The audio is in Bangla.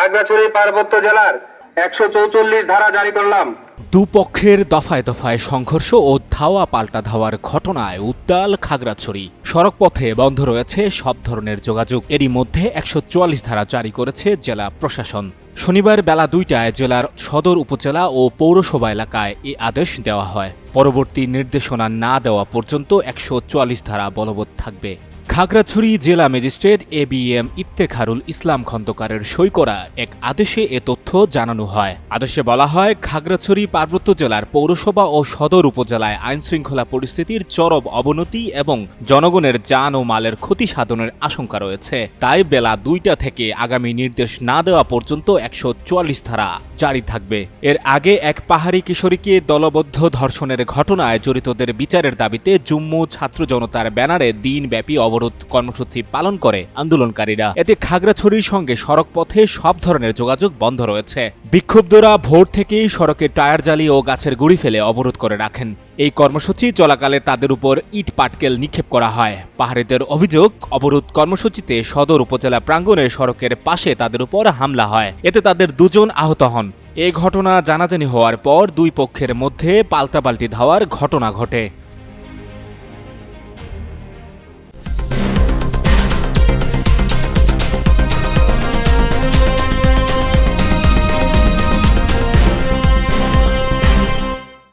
খাগড়াছড়ি পার্বত্য জেলার একশো চৌচল্লিশ ধারা জারি করলাম। দুপক্ষের দফায় দফায় সংঘর্ষ ও ধাওয়া পাল্টা ধাওয়ার ঘটনায় উত্তাল খাগড়াছড়ি। সড়কপথে বন্ধ রয়েছে সব ধরনের যোগাযোগ। এরই মধ্যে একশো চুয়াল্লিশ ধারা জারি করেছে জেলা প্রশাসন। শনিবার বেলা দুইটায় জেলার সদর উপজেলা ও পৌরসভা এলাকায় এই আদেশ দেওয়া হয়। পরবর্তী নির্দেশনা না দেওয়া পর্যন্ত একশো চুয়াল্লিশ ধারা বলবৎ থাকবে। খাগড়াছড়ি জেলা magistrate A B M Iftekharul Islam খন্দকারের সই করা এক আদেশে এ তথ্য জানানো হয়। আদেশে বলা হয়, খাগড়াছড়ি পার্বত্য জেলার পৌরসভা ও সদর উপজেলায় আইনশৃঙ্খলা পরিস্থিতির চরম অবনতি এবং জনগণের যান ও মালের ক্ষতি সাধনের আশঙ্কা রয়েছে। তাই বেলা দুইটা থেকে আগামী নির্দেশ না দেওয়া পর্যন্ত একশো চুয়াল্লিশ ধারা জারি থাকবে। এর আগে এক পাহাড়ি কিশোরীকে দলবদ্ধ ধর্ষণের ঘটনায় জড়িতদের বিচারের দাবিতে জম্মু ছাত্র জনতার ব্যানারে দিনব্যাপী অবরোধ কর্মসূচি পালন করে আন্দোলনকারীরা। এতে খাগড়াছড়ির সঙ্গে সড়ক পথে সব ধরনের যোগাযোগ বন্ধ রয়েছে। বিক্ষুব্ধরা ভোর থেকেই সড়কে টায়ার জ্বালিয়ে ও গাছের গুড়ি ফেলে অবরোধ করে রাখেন। এই কর্মসূচি চলাকালে তাদের উপর ইট পাটকেল নিক্ষেপ করা হয়। পাহাড়িদের অভিযোগ, অবরোধ কর্মসূচিতে সদর উপজেলা প্রাঙ্গণে সড়কের পাশে তাদের উপর হামলা হয়। এতে তাদের দুজন আহত হন। এ ঘটনা জানাজানি হওয়ার পর দুই পক্ষের মধ্যে পাল্টাপাল্টি ধাওয়ার ঘটনা ঘটে।